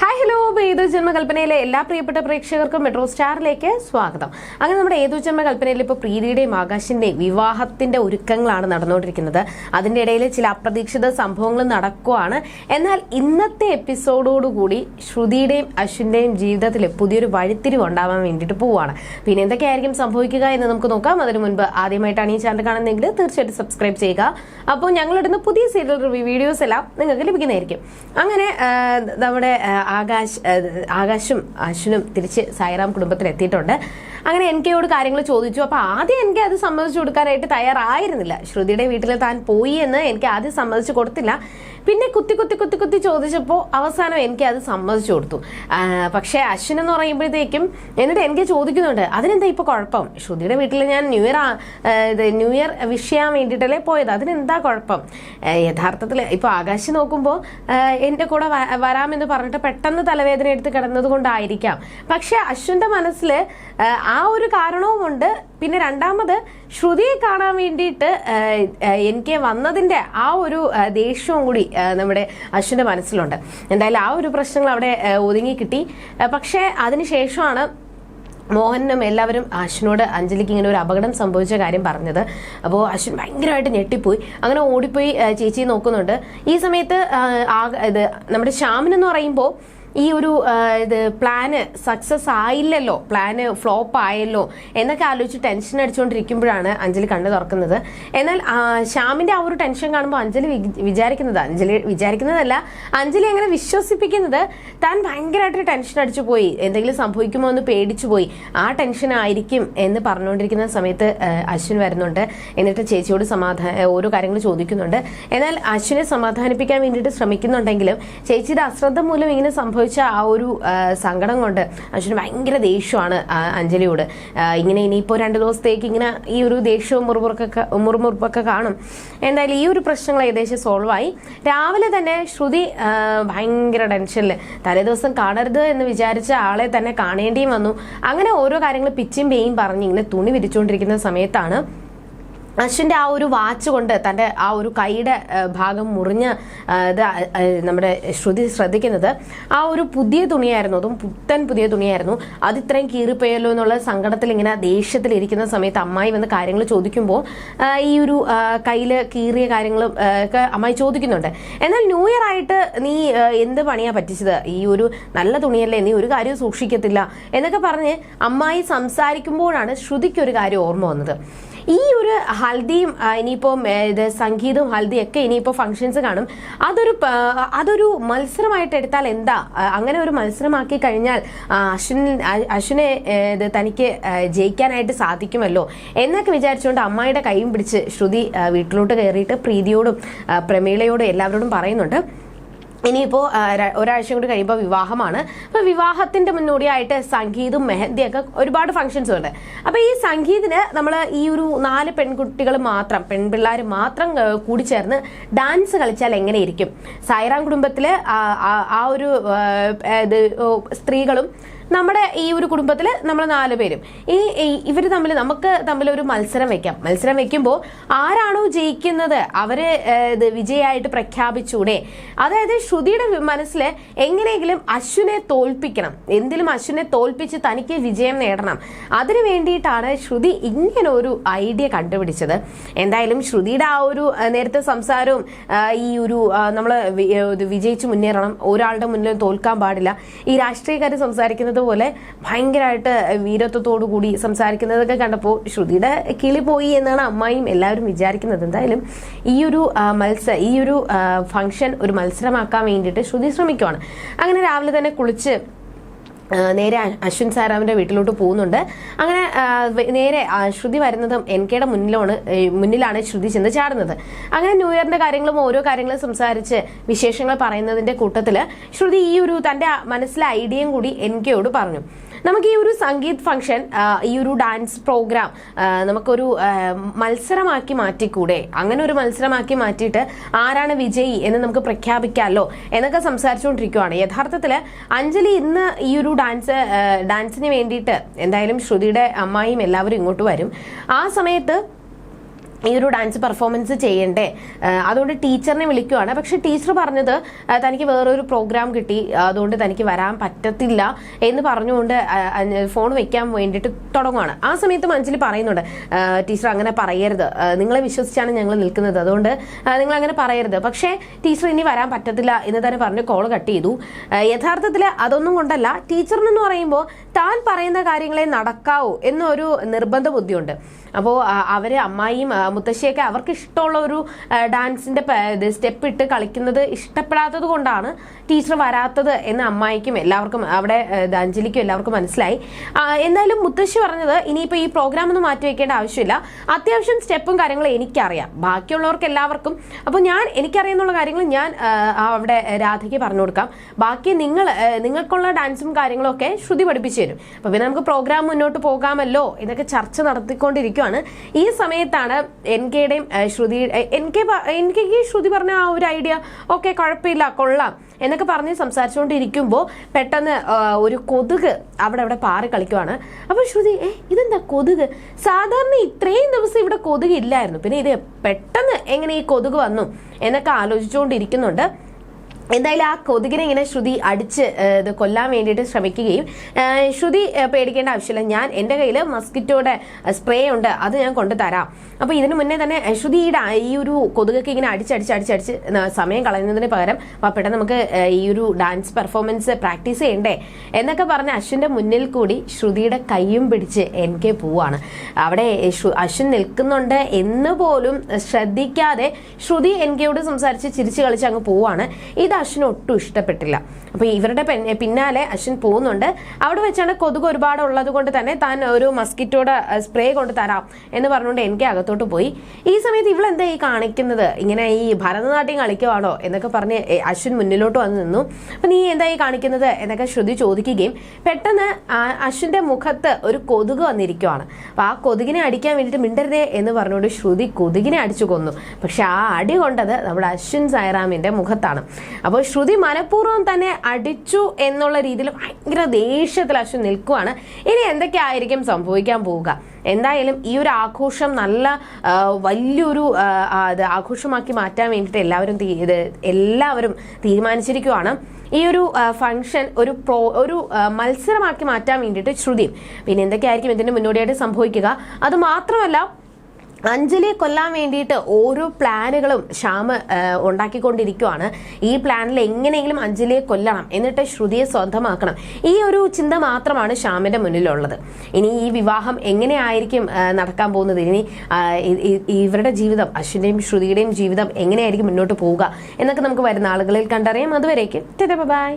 Hi hello ഏതു ജന്മകൽപ്പനയിലെ എല്ലാ പ്രിയപ്പെട്ട പ്രേക്ഷകർക്കും മെട്രോ സ്റ്റാറിലേക്ക് സ്വാഗതം. അങ്ങനെ നമ്മുടെ ഏതു ജന്മകൽപ്പനയിൽ ഇപ്പോൾ പ്രീതിയുടെയും ആകാശിന്റെയും വിവാഹത്തിന്റെ ഒരുക്കങ്ങളാണ് നടന്നുകൊണ്ടിരിക്കുന്നത്. അതിന്റെ ഇടയിൽ ചില അപ്രതീക്ഷിത സംഭവങ്ങൾ നടക്കുവാണ്. എന്നാൽ ഇന്നത്തെ എപ്പിസോഡോടുകൂടി ശ്രുതിയുടെയും അശ്വിന്റെയും ജീവിതത്തിൽ പുതിയൊരു വഴിത്തിരിവ് ഉണ്ടാവാൻ വേണ്ടിയിട്ട് പോവുകയാണ് പിന്നെ എന്തൊക്കെയായിരിക്കും സംഭവിക്കുക എന്ന് നമുക്ക് നോക്കാം. അതിനു മുൻപ് ആദ്യമായിട്ടാണ് ഈ ചാനൽ കാണുന്നതെങ്കിൽ തീർച്ചയായിട്ടും സബ്സ്ക്രൈബ് ചെയ്യുക. അപ്പോൾ ഞങ്ങളിടുന്ന പുതിയ സീരിയൽ റിവ്യൂ വീഡിയോസ് എല്ലാം നിങ്ങൾക്ക് ലഭിക്കുന്നതായിരിക്കും. അങ്ങനെ നമ്മുടെ ആകാശ് ആകാശും അശ്വിനും തിരിച്ച് സായിറാം കുടുംബത്തിൽ എത്തിയിട്ടുണ്ട് അങ്ങനെ എനിക്കയോട് കാര്യങ്ങൾ ചോദിച്ചു. അപ്പോൾ ആദ്യം എനിക്ക് അത് സമ്മതിച്ചു കൊടുക്കാനായിട്ട് തയ്യാറായിരുന്നില്ല. ശ്രുതിയുടെ വീട്ടിൽ താൻ പോയി എന്ന് എനിക്ക് ആദ്യം സമ്മതിച്ചു കൊടുത്തില്ല. പിന്നെ കുത്തി കുത്തി കുത്തി കുത്തി ചോദിച്ചപ്പോൾ അവസാനം എനിക്ക് അത് സമ്മതിച്ചു കൊടുത്തു. പക്ഷേ അശ്വിൻ എന്ന് പറയുമ്പോഴത്തേക്കും എന്നിട്ട് എനിക്ക് ചോദിക്കുന്നുണ്ട് അതിനെന്താ ഇപ്പോൾ കുഴപ്പം? ശ്രുതിയുടെ വീട്ടിൽ ഞാൻ ന്യൂ ഇയർ ഇത് ന്യൂ ഇയർ വിഷ് ചെയ്യാൻ വേണ്ടിയിട്ടല്ലേ പോയത്? അതിനെന്താ കുഴപ്പം? യഥാർത്ഥത്തിൽ ഇപ്പോൾ ആകാശ് നോക്കുമ്പോൾ എന്റെ കൂടെ വരാമെന്ന് പറഞ്ഞിട്ട് പെട്ടെന്ന് തലവേദന എടുത്ത് കിടന്നത് കൊണ്ടായിരിക്കാം. പക്ഷേ അശ്വിന്റെ മനസ്സിൽ ആ ഒരു കാരണവുമുണ്ട്. പിന്നെ രണ്ടാമത് ശ്രുതിയെ കാണാൻ വേണ്ടിയിട്ട് എനിക്ക് വന്നതിന്റെ ആ ഒരു ദേഷ്യവും കൂടി നമ്മുടെ അശ്വിന്റെ മനസ്സിലുണ്ട്. എന്തായാലും ആ ഒരു പ്രശ്നങ്ങൾ അവിടെ ഒതുങ്ങി കിട്ടി. പക്ഷേ അതിനുശേഷമാണ് മോഹനും എല്ലാവരും അശ്വിനോട് അഞ്ജലിക്ക് ഇങ്ങനെ ഒരു അപകടം സംഭവിച്ച കാര്യം പറഞ്ഞത്. അപ്പോൾ അശ്വിൻ ഭയങ്കരമായിട്ട് ഞെട്ടിപ്പോയി. അങ്ങനെ ഓടിപ്പോയി ചേച്ചി നോക്കുന്നുണ്ട്. ഈ സമയത്ത് ഇത് നമ്മുടെ ശ്യാമിനെന്ന് പറയുമ്പോൾ ഈ ഒരു ഇത് പ്ലാന് സക്സസ് ആയില്ലല്ലോ പ്ലാന് ഫ്ലോപ്പ് ആയല്ലോ എന്നൊക്കെ ആലോചിച്ച് ടെൻഷൻ അടിച്ചുകൊണ്ടിരിക്കുമ്പോഴാണ് അഞ്ജലി കണ്ണു തുറക്കുന്നത്. എന്നാൽ ശ്യാമിന്റെ ആ ഒരു ടെൻഷൻ കാണുമ്പോൾ അഞ്ജലി വിചാരിക്കുന്നത് അഞ്ജലി വിചാരിക്കുന്നതല്ല അഞ്ജലി അങ്ങനെ വിശ്വസിപ്പിക്കുന്നത് താൻ ഭയങ്കരമായിട്ട് ടെൻഷൻ അടിച്ചു പോയി എന്തെങ്കിലും സംഭവിക്കുമോ എന്ന് പേടിച്ചു പോയി. ആ ടെൻഷൻ ആയിരിക്കും എന്ന് പറഞ്ഞുകൊണ്ടിരിക്കുന്ന സമയത്ത് അശ്വിൻ വരുന്നുണ്ട്. എന്നിട്ട് ചേച്ചിയോട് സമാധാന ഓരോ കാര്യങ്ങൾ ചോദിക്കുന്നുണ്ട്. എന്നാൽ അശ്വിനെ സമാധാനിപ്പിക്കാൻ വേണ്ടിയിട്ട് ശ്രമിക്കുന്നുണ്ടെങ്കിലും ചേച്ചിയുടെ അശ്രദ്ധ മൂലം ഇങ്ങനെ സംഭവിച്ച ആ ഒരു സങ്കടം കൊണ്ട് അശ്വിന് ഭയങ്കര ദേഷ്യമാണ് അഞ്ജലിയോട്. ഇങ്ങനെ ഇനിയിപ്പോൾ രണ്ട് ദിവസത്തേക്ക് ഇങ്ങനെ ഈ ഒരു ദേഷ്യവും മുറുമുറുക്കൊക്കെ മുറുമുറുപ്പൊക്കെ കാണും. എന്തായാലും ഈ ഒരു പ്രശ്നങ്ങൾ ഏകദേശം സോൾവ് ആയി. രാവിലെ തന്നെ ശ്രുതി ഭയങ്കര ടെൻഷനിൽ തലേദിവസം കാണരുത് എന്ന് വിചാരിച്ച ആളെ തന്നെ കാണേണ്ടിയും വന്നു. അങ്ങനെ ഓരോ കാര്യങ്ങൾ പിച്ചും പേയും പറഞ്ഞ് ഇങ്ങനെ തുണി വിരിച്ചുകൊണ്ടിരിക്കുന്ന സമയത്താണ് അശ്വിന്റെ ആ ഒരു വാച്ച് കൊണ്ട് തന്റെ ആ ഒരു കൈയുടെ ഭാഗം മുറിഞ്ഞ് ഇത് നമ്മുടെ ശ്രുതി ശ്രദ്ധിക്കുന്നത്. ആ ഒരു പുതിയ തുണിയായിരുന്നു. അതും പുത്തൻ പുതിയ തുണിയായിരുന്നു. അത് ഇത്രയും കീറിപ്പോയല്ലോ എന്നുള്ള സങ്കടത്തിൽ ഇങ്ങനെ ദേഷ്യത്തിൽ ഇരിക്കുന്ന സമയത്ത് അമ്മായി വന്ന് കാര്യങ്ങൾ ചോദിക്കുമ്പോൾ ഈ ഒരു കയ്യിൽ കീറിയ കാര്യങ്ങളും ഒക്കെ അമ്മായി ചോദിക്കുന്നുണ്ട്. എന്നാൽ ന്യൂ ഇയർ ആയിട്ട് നീ എന്ത് പണിയാ പറ്റിച്ചത്? ഈ ഒരു നല്ല തുണിയല്ലേ? നീ ഒരു കാര്യവും സൂക്ഷിക്കത്തില്ല. എന്നൊക്കെ പറഞ്ഞ് അമ്മായി സംസാരിക്കുമ്പോഴാണ് ശ്രുതിക്ക് ഒരു കാര്യം ഓർമ്മ വന്നത്. ഈ ഒരു ഹൽദിയും ഇനിയിപ്പോ ഇത് സംഗീതവും ഹൽദിയും ഒക്കെ ഇനിയിപ്പോൾ ഫങ്ഷൻസ് കാണും. അതൊരു അതൊരു മത്സരമായിട്ട് എടുത്താൽ എന്താ? അങ്ങനെ ഒരു മത്സരമാക്കി കഴിഞ്ഞാൽ അശ്വിൻ അശ്വിനെ ഇത് തനിക്ക് ജയിക്കാനായിട്ട് സാധിക്കുമല്ലോ എന്നൊക്കെ വിചാരിച്ചുകൊണ്ട് അമ്മായിയുടെ കൈയും പിടിച്ച് ശ്രുതി വീട്ടിലോട്ട് കയറിയിട്ട് പ്രീതിയോടും പ്രമീളയോടും എല്ലാവരോടും പറയുന്നുണ്ട്. ഇനിയിപ്പോൾ ഒരാഴ്ച കൂടി കഴിയുമ്പോൾ വിവാഹമാണ്. അപ്പോൾ വിവാഹത്തിന്റെ മുന്നോടിയായിട്ട് സംഗീതും മെഹന്തിയൊക്കെ ഒരുപാട് ഫംഗ്ഷൻസ് ഉണ്ട്. അപ്പോൾ ഈ സംഗീതിന് നമ്മൾ ഈ ഒരു നാല് പെൺകുട്ടികൾ മാത്രം പെൺപിള്ളേർ മാത്രം കൂടി ചേർന്ന് ഡാൻസ് കളിച്ചാൽ എങ്ങനെ ഇരിക്കും സായിറാം കുടുംബത്തിൽ ആ ഒരു സ്ത്രീകളും നമ്മുടെ ഈ ഒരു കുടുംബത്തിൽ നമ്മൾ നാല് പേരും. ഈ ഇവർ തമ്മിൽ നമുക്ക് തമ്മിൽ ഒരു മത്സരം വെക്കാം. മത്സരം വെക്കുമ്പോൾ ആരാണോ ജയിക്കുന്നത് അവർ വിജയമായിട്ട് പ്രഖ്യാപിച്ചൂടെ. അതായത് ശ്രുതിയുടെ മനസ്സിൽ എങ്ങനെയെങ്കിലും അശ്വിനെ തോൽപ്പിക്കണം. എന്തിലും അശ്വിനെ തോൽപ്പിച്ച് തനിക്ക് വിജയം നേടണം. അതിനു വേണ്ടിയിട്ടാണ് ശ്രുതി ഇങ്ങനെ ഒരു ഐഡിയ കണ്ടുപിടിച്ചത്. എന്തായാലും ശ്രുതിയുടെ ആ ഒരു നേരത്തെ സംസാരവും ഈ ഒരു നമ്മൾ വിജയിച്ച് മുന്നേറണം. ഒരാളുടെ മുന്നിൽ തോൽക്കാൻ പാടില്ല. ഈ രാഷ്ട്രീയക്കാർ സംസാരിക്കുന്നത് പോലെ ഭയങ്കരമായിട്ട് വീരത്വത്തോടു കൂടി സംസാരിക്കുന്നതൊക്കെ കണ്ടപ്പോൾ ശ്രുതിയുടെ കിളി പോയി എന്നാണ് അമ്മായിയും എല്ലാവരും വിചാരിക്കുന്നത്. എന്തായാലും ഈ ഒരു മത്സ ഈ ഒരു ഫംഗ്ഷൻ ഒരു മത്സരമാക്കാൻ വേണ്ടിയിട്ട് ശ്രുതി ശ്രമിക്കുവാണ്. അങ്ങനെ രാവിലെ തന്നെ കുളിച്ച് നേരെ അശ്വിൻ സാറാമിന്റെ വീട്ടിലോട്ട് പോകുന്നുണ്ട്. അങ്ങനെ നേരെ ശ്രുതി വരുന്നതും എൻ കെയുടെ മുന്നിലാണ് മുന്നിലാണ് ശ്രുതി ചെന്ന് ചാടുന്നത്. അങ്ങനെ ന്യൂ ഇയറിന്റെ കാര്യങ്ങളും ഓരോ കാര്യങ്ങളും സംസാരിച്ച് വിശേഷങ്ങൾ പറയുന്നതിന്റെ കൂട്ടത്തിൽ ശ്രുതി ഈ ഒരു തന്റെ മനസ്സിലെ ഐഡിയയും കൂടി എൻ കെയോട് പറഞ്ഞു. നമുക്ക് ഈ ഒരു സംഗീത് ഫംഗ്ഷൻ ഈ ഒരു ഡാൻസ് പ്രോഗ്രാം നമുക്കൊരു മത്സരമാക്കി മാറ്റിക്കൂടെ? അങ്ങനെ ഒരു മത്സരമാക്കി മാറ്റിയിട്ട് ആരാണ് വിജയി എന്ന് നമുക്ക് പ്രഖ്യാപിക്കാമല്ലോ എന്നൊക്കെ സംസാരിച്ചുകൊണ്ടിരിക്കുവാണ്. യഥാർത്ഥത്തിൽ അഞ്ജലി ഇന്ന് ഈ ഒരു ഡാൻസ് ഡാൻസിന് വേണ്ടിയിട്ട് എന്തായാലും ശ്രുതിയുടെ അമ്മായിയും എല്ലാവരും ഇങ്ങോട്ട് വരും. ആ സമയത്ത് ഈ ഒരു ഡാൻസ് പെർഫോമൻസ് ചെയ്യണ്ടേ? അതുകൊണ്ട് ടീച്ചറിനെ വിളിക്കുവാണ്. പക്ഷെ ടീച്ചർ പറഞ്ഞത് തനിക്ക് വേറൊരു പ്രോഗ്രാം കിട്ടി അതുകൊണ്ട് തനിക്ക് വരാൻ പറ്റത്തില്ല എന്ന് പറഞ്ഞുകൊണ്ട് ഫോൺ വെക്കാൻ വേണ്ടിയിട്ട് തുടങ്ങുവാണ്. ആ സമയത്ത് മനസ്സിൽ പറയുന്നുണ്ട് ടീച്ചർ അങ്ങനെ പറയരുത്. നിങ്ങളെ വിശ്വസിച്ചാണ് ഞങ്ങൾ നിൽക്കുന്നത്. അതുകൊണ്ട് നിങ്ങൾ അങ്ങനെ പറയരുത്. പക്ഷേ ടീച്ചർ ഇനി വരാൻ പറ്റത്തില്ല എന്ന് തന്നെ പറഞ്ഞ് കോൾ കട്ട് ചെയ്തു. യഥാർത്ഥത്തിൽ അതൊന്നും കൊണ്ടല്ല. ടീച്ചറിനെന്ന് പറയുമ്പോൾ താൻ പറയുന്ന കാര്യങ്ങളെ നടക്കാവൂ എന്നൊരു നിർബന്ധ ബുദ്ധിയുണ്ട് അപ്പോൾ അവർ അമ്മായിയും മുത്തശ്ശിയൊക്കെ അവർക്ക് ഇഷ്ടമുള്ള ഒരു ഡാൻസിന്റെ സ്റ്റെപ്പ് ഇട്ട് കളിക്കുന്നത് ഇഷ്ടപ്പെടാത്തത് കൊണ്ടാണ് ടീച്ചർ വരാത്തത് എന്ന് അമ്മായിക്കും എല്ലാവർക്കും അവിടെ അഞ്ജലിക്കും എല്ലാവർക്കും മനസ്സിലായി. എന്തായാലും മുത്തശ്ശി പറഞ്ഞത് ഇനിയിപ്പോൾ ഈ പ്രോഗ്രാം ഒന്നും മാറ്റി വെക്കേണ്ട ആവശ്യമില്ല. അത്യാവശ്യം സ്റ്റെപ്പും കാര്യങ്ങളും എനിക്കറിയാം. ബാക്കിയുള്ളവർക്ക് എല്ലാവർക്കും അപ്പോൾ ഞാൻ എനിക്കറിയാന്നുള്ള കാര്യങ്ങൾ ഞാൻ അവിടെ രാധയ്ക്ക് പറഞ്ഞു കൊടുക്കാം. ബാക്കി നിങ്ങൾ നിങ്ങൾക്കുള്ള ഡാൻസും കാര്യങ്ങളും ഒക്കെ ശ്രുതി പഠിപ്പിച്ചു തരും. അപ്പോൾ പിന്നെ നമുക്ക് പ്രോഗ്രാം മുന്നോട്ട് പോകാമല്ലോ എന്നൊക്കെ ചർച്ച നടത്തിക്കൊണ്ടിരിക്കുകയാണ് ഈ സമയത്താണ് എൻ കെയുടെയും ശ്രുതി എൻ കെ എൻ കെക്ക് ശ്രുതി പറഞ്ഞ ആ ഒരു ഐഡിയ ഓക്കെ കുഴപ്പമില്ല കൊള്ളാം എന്നൊക്കെ പറഞ്ഞ് സംസാരിച്ചുകൊണ്ടിരിക്കുമ്പോൾ പെട്ടെന്ന് ഒരു കൊതുക് അവിടെ അവിടെ പാറി കളിക്കുവാണ്. അപ്പോൾ ശ്രുതി ഏ ഇതെന്താ കൊതുക്? സാധാരണ ഇത്രയും ദിവസം ഇവിടെ കൊതുക് ഇല്ലായിരുന്നു. പിന്നെ ഇത് പെട്ടെന്ന് എങ്ങനെ ഈ കൊതുക് വന്നു എന്നൊക്കെ ആലോചിച്ചുകൊണ്ടിരിക്കുന്നുണ്ട്. എന്തായാലും ആ കൊതുകിനെ ഇങ്ങനെ ശ്രുതി അടിച്ച് ഇത് കൊല്ലാൻ വേണ്ടിയിട്ട് ശ്രമിക്കുകയും ശ്രുതി പേടിക്കേണ്ട ആവശ്യമില്ല. ഞാൻ എന്റെ കയ്യിൽ മസ്കിറ്റോടെ സ്പ്രേ ഉണ്ട്. അത് ഞാൻ കൊണ്ടു തരാം. അപ്പോൾ ഇതിന് മുന്നേ തന്നെ ശ്രുതിയുടെ ഈ ഒരു കൊതുകൊക്കെ ഇങ്ങനെ അടിച്ചടിച്ച് അടിച്ചടിച്ച് സമയം കളയുന്നതിന് പകരം പെട്ടെന്ന് നമുക്ക് ഈ ഒരു ഡാൻസ് പെർഫോമൻസ് പ്രാക്ടീസ് ചെയ്യണ്ടേ? എന്നൊക്കെ പറഞ്ഞ് അശ്വിന്റെ മുന്നിൽ കൂടി ശ്രുതിയുടെ കൈയും പിടിച്ച് എൻ കെ പോവാണ്. അവിടെ അശ്വിൻ നിൽക്കുന്നുണ്ട് എന്ന് പോലും ശ്രദ്ധിക്കാതെ ശ്രുതി എൻ കെയോട് സംസാരിച്ച് ചിരിച്ചു കളിച്ച് അങ്ങ് പോവാണ്. ഇത് അശ്വിന് ഒട്ടും ഇഷ്ടപ്പെട്ടില്ല. അപ്പോൾ ഇവരുടെ പിന്നാലെ അശ്വിൻ പോകുന്നുണ്ട്. അവിടെ വെച്ചാണ് കൊതുക് ഒരുപാട് ഉള്ളത് കൊണ്ട് തന്നെ താൻ ഒരു മസ്കിറ്റോടെ സ്പ്രേ കൊണ്ട് തരാം എന്ന് പറഞ്ഞുകൊണ്ട് എനിക്ക് അകത്തോട്ട് പോയി. ഈ സമയത്ത് ഇവളെന്താ ഈ കാണിക്കുന്നത്? ഇങ്ങനെ ഈ ഭരതനാട്യം കളിക്കുവാണോ? എന്നൊക്കെ പറഞ്ഞ് അശ്വിൻ മുന്നിലോട്ട് വന്ന് നിന്നു. അപ്പൊ നീ എന്താ ഈ കാണിക്കുന്നത്? എന്നൊക്കെ ശ്രുതി ചോദിക്കുകയും പെട്ടെന്ന് അശ്വിന്റെ മുഖത്ത് ഒരു കൊതുക് വന്നിരിക്കുവാണ്. അപ്പൊ ആ കൊതുകിനെ അടിക്കാൻ വേണ്ടിയിട്ട് മിണ്ടരുതേ എന്ന് പറഞ്ഞുകൊണ്ട് ശ്രുതി കൊതുകിനെ അടിച്ചു കൊന്നു. പക്ഷെ ആ അടി കൊണ്ടത് നമ്മുടെ അശ്വിൻ സായറാമിന്റെ മുഖത്താണ്. അപ്പോൾ ശ്രുതി മനഃപൂർവം തന്നെ അടിച്ചു എന്നുള്ള രീതിയിൽ ഭയങ്കര ദേഷ്യത്തിൽ അശ്വിൻ നിൽക്കുവാണ്. ഇനി എന്തൊക്കെയായിരിക്കും സംഭവിക്കാൻ പോവുക? എന്തായാലും ഈ ഒരു ആഘോഷം നല്ല വലിയൊരു ആ, ആഘോഷമാക്കി മാറ്റാൻ വേണ്ടിയിട്ട് എല്ലാവരും എല്ലാവരും തീരുമാനിച്ചിരിക്കുവാണ്. ഈ ഒരു ഫംഗ്ഷൻ ഒരു പ്രോ ഒരു മത്സരമാക്കി മാറ്റാൻ വേണ്ടിയിട്ട് ശ്രുതിയും പിന്നെ എന്തൊക്കെയായിരിക്കും ഇതിന് മുന്നോടിയായിട്ട് സംഭവിക്കുക? അത് മാത്രമല്ല അഞ്ജലിയെ കൊല്ലാൻ വേണ്ടിയിട്ട് ഓരോ പ്ലാനുകളും ശ്യാമ് ഉണ്ടാക്കിക്കൊണ്ടിരിക്കുവാണ്. ഈ പ്ലാനിൽ എങ്ങനെയെങ്കിലും അഞ്ജലിയെ കൊല്ലണം എന്നിട്ട് ശ്രുതിയെ സ്വന്തമാക്കണം. ഈ ഒരു ചിന്ത മാത്രമാണ് ശ്യാമിന്റെ മുന്നിലുള്ളത്. ഇനി ഈ വിവാഹം എങ്ങനെയായിരിക്കും നടക്കാൻ പോകുന്നത്? ഇനി ഇവരുടെ ജീവിതം അശ്വിന്റെയും ശ്രുതിയുടെയും ജീവിതം എങ്ങനെയായിരിക്കും മുന്നോട്ട് പോവുക എന്നൊക്കെ നമുക്ക് വരുന്ന ആളുകളിൽ കണ്ടറിയാം. അതുവരേക്കും. ബൈ.